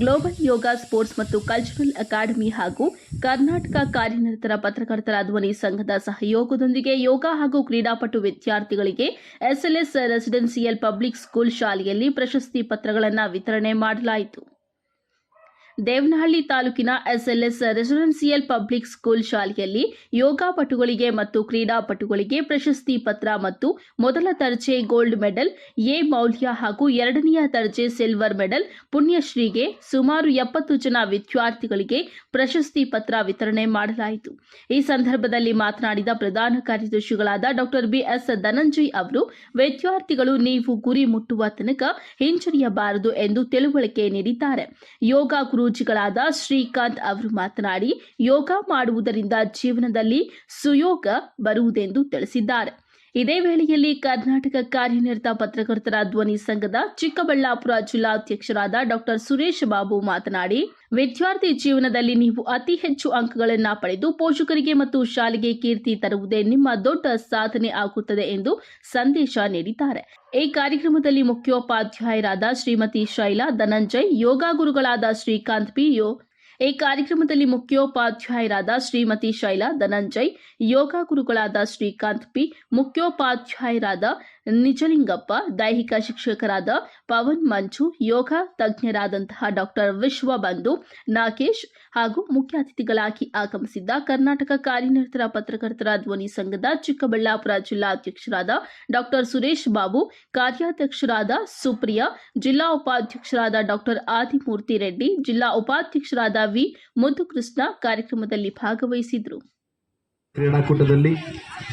Global ಯೋಗ, sports ಮತ್ತು cultural academy ಹಾಗೂ ಕರ್ನಾಟಕ ಕಾರ್ಯನಿರತರ ಪತ್ರಕರ್ತರ ಧ್ವನಿ ಸಂಘದ ಸಹಯೋಗದೊಂದಿಗೆ ಯೋಗ ಹಾಗೂ ಕ್ರೀಡಾಪಟು ವಿದ್ಯಾರ್ಥಿಗಳಿಗೆ ಎಸ್ಎಲ್ಎಸ್ ರೆಸಿಡೆನ್ಸಿಯಲ್ ಪಬ್ಲಿಕ್ ಸ್ಕೂಲ್ ಶಾಲೆಯಲ್ಲಿ ಪ್ರಶಸ್ತಿ ಪತ್ರಗಳನ್ನು ವಿತರಣೆ ಮಾಡಲಾಯಿತು. ದೇವನಹಳ್ಳಿ ತಾಲೂಕಿನ ಎಸ್ಎಲ್ಎಸ್ ರೆಸಿಡೆನ್ಸಿಯಲ್ ಪಬ್ಲಿಕ್ ಸ್ಕೂಲ್ ಶಾಲೆಯಲ್ಲಿ ಯೋಗಾಪಟುಗಳಿಗೆ ಮತ್ತು ಕ್ರೀಡಾಪಟುಗಳಿಗೆ ಪ್ರಶಸ್ತಿ ಪತ್ರ ಮತ್ತು ಮೊದಲ ದರ್ಜೆ ಗೋಲ್ಡ್ ಮೆಡಲ್, ಎ ಮೌಲ್ಯ ಹಾಗೂ ಎರಡನೆಯ ದರ್ಜೆ ಸಿಲ್ವರ್ ಮೆಡಲ್, ಪುಣ್ಯಶ್ರೀಗೆ ಸುಮಾರು ಎಪ್ಪತ್ತು ಜನ ವಿದ್ಯಾರ್ಥಿಗಳಿಗೆ ಪ್ರಶಸ್ತಿ ಪತ್ರ ವಿತರಣೆ ಮಾಡಲಾಯಿತು. ಈ ಸಂದರ್ಭದಲ್ಲಿ ಮಾತನಾಡಿದ ಪ್ರಧಾನ ಕಾರ್ಯದರ್ಶಿಗಳಾದ ಡಾಕ್ಟರ್ ಬಿಎಸ್ ಧನಂಜಯ್ ಅವರು, ವಿದ್ಯಾರ್ಥಿಗಳು ನೀವು ಗುರಿ ಮುಟ್ಟುವ ತನಕ ಹಿಂಜರಿಯಬಾರದು ಎಂದು ತಿಳುವಳಿಕೆ ನೀಡಿದ್ದಾರೆ. ಯೋಗ ಗುರೂಜಿಗಳಾದ ಶ್ರೀಕಾಂತ್ ಅವರು ಮಾತನಾಡಿ ಯೋಗ ಮಾಡುವುದರಿಂದ ಜೀವನದಲ್ಲಿ ಸುಯೋಗ ಬರುವುದೆಂದು ತಿಳಿಸಿದ್ದಾರೆ. ಇದೇ ವೇಳೆಯಲ್ಲಿ ಕರ್ನಾಟಕ ಕಾರ್ಯನಿರತ ಪತ್ರಕರ್ತರ ಧ್ವನಿ ಸಂಘದ ಚಿಕ್ಕಬಳ್ಳಾಪುರ ಜಿಲ್ಲಾಧ್ಯಕ್ಷರಾದ ಡಾಕ್ಟರ್ ಸುರೇಶ್ ಬಾಬು ಮಾತನಾಡಿ, ವಿದ್ಯಾರ್ಥಿ ಜೀವನದಲ್ಲಿ ನೀವು ಅತಿ ಹೆಚ್ಚು ಅಂಕಗಳನ್ನು ಪಡೆದು ಪೋಷಕರಿಗೆ ಮತ್ತು ಶಾಲೆಗೆ ಕೀರ್ತಿ ತರುವುದೇ ನಿಮ್ಮ ದೊಡ್ಡ ಸಾಧನೆ ಆಗುತ್ತದೆ ಎಂದು ಸಂದೇಶ ನೀಡಿದ್ದಾರೆ. ಈ ಕಾರ್ಯಕ್ರಮದಲ್ಲಿ ಮುಖ್ಯೋಪಾಧ್ಯಾಯರಾದ ಶ್ರೀಮತಿ ಶೈಲಾ ಧನಂಜಯ್, ಯೋಗ ಗುರುಗಳಾದ ಶ್ರೀಕಾಂತ್ ಪಿ ಯೋ ಈ ಕಾರ್ಯಕ್ರಮದಲ್ಲಿ ಮುಖ್ಯೋಪಾಧ್ಯಾಯರಾದ ಶ್ರೀಮತಿ ಶೈಲಾ ಧನಂಜಯ್, ಯೋಗ ಗುರುಗಳಾದ ಶ್ರೀಕಾಂತ್ ಪಿ, ಮುಖ್ಯೋಪಾಧ್ಯಾಯರಾದ ನಿಜಲಿಂಗಪ್ಪ, ದೈಹಿಕ ಶಿಕ್ಷಕರಾದ ಪವನ್ ಮಂಜು, ಯೋಗ ತಜ್ಞರಾದಂತಹ ಡಾಕ್ಟರ್ ವಿಶ್ವಬಂಧು ನಾಗೇಶ್ ಹಾಗೂ ಮುಖ್ಯ ಅತಿಥಿಗಳಾಗಿ ಆಗಮಿಸಿದ್ದ ಕರ್ನಾಟಕ ಕಾರ್ಯನಿರತರ ಪತ್ರಕರ್ತರ ಧ್ವನಿ ಸಂಘದ ಚಿಕ್ಕಬಳ್ಳಾಪುರ ಜಿಲ್ಲಾ ಅಧ್ಯಕ್ಷರಾದ ಡಾಕ್ಟರ್ ಸುರೇಶ್ ಬಾಬು, ಕಾರ್ಯಾಧ್ಯಕ್ಷರಾದ ಸುಪ್ರಿಯಾ, ಜಿಲ್ಲಾ ಉಪಾಧ್ಯಕ್ಷರಾದ ಡಾಕ್ಟರ್ ಆದಿಮೂರ್ತಿ ರೆಡ್ಡಿ, ಜಿಲ್ಲಾ ಉಪಾಧ್ಯಕ್ಷರಾದ ವಿ ಮಧುಕೃಷ್ಣ ಕಾರ್ಯಕ್ರಮದಲ್ಲಿ ಭಾಗವಹಿಸಿದ್ರು. ಕ್ರೀಡಾಕೂಟದಲ್ಲಿ,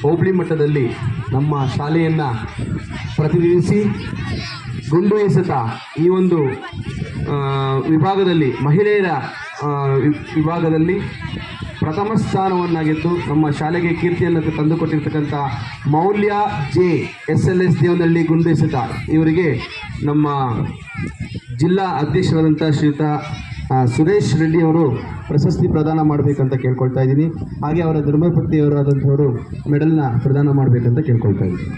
ಹೋಬಳಿ ಮಟ್ಟದಲ್ಲಿ ನಮ್ಮ ಶಾಲೆಯನ್ನು ಪ್ರತಿನಿಧಿಸಿ ಗುಂಡು ಎಸೆತ ಈ ಒಂದು ವಿಭಾಗದಲ್ಲಿ, ಮಹಿಳೆಯರ ವಿಭಾಗದಲ್ಲಿ ಪ್ರಥಮ ಸ್ಥಾನವನ್ನಾಗಿದ್ದು ನಮ್ಮ ಶಾಲೆಗೆ ಕೀರ್ತಿಯನ್ನು ತಂದುಕೊಟ್ಟಿರ್ತಕ್ಕಂಥ Maulya J S L S Devanahalli ಗುಂಡು ಎಸೆತ. ಇವರಿಗೆ ನಮ್ಮ ಜಿಲ್ಲಾ ಅಧ್ಯಕ್ಷರಾದಂಥ ಶ್ರೀಯುತ ಸುರೇಶ್ ರೆಡ್ಡಿ ಅವರು ಪ್ರಶಸ್ತಿ ಪ್ರದಾನ ಮಾಡಬೇಕಂತ ಕೇಳ್ಕೊಳ್ತಾ ಇದ್ದೀನಿ. ಹಾಗೆ ಅವರ ಧರ್ಮಪತ್ನಿಯವರಾದಂಥವರು ಮೆಡಲ್ನ ಪ್ರದಾನ ಮಾಡಬೇಕಂತ ಕೇಳ್ಕೊಳ್ತಾ ಇದ್ದೀನಿ.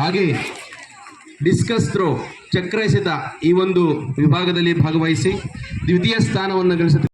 ಹಾಗೆ ಡಿಸ್ಕಸ್ ಥ್ರೋ ಚಕ್ರ ಎಸೆತ ಈ ಒಂದು ವಿಭಾಗದಲ್ಲಿ ಭಾಗವಹಿಸಿ ದ್ವಿತೀಯ ಸ್ಥಾನವನ್ನು ಗಳಿಸುತ್ತ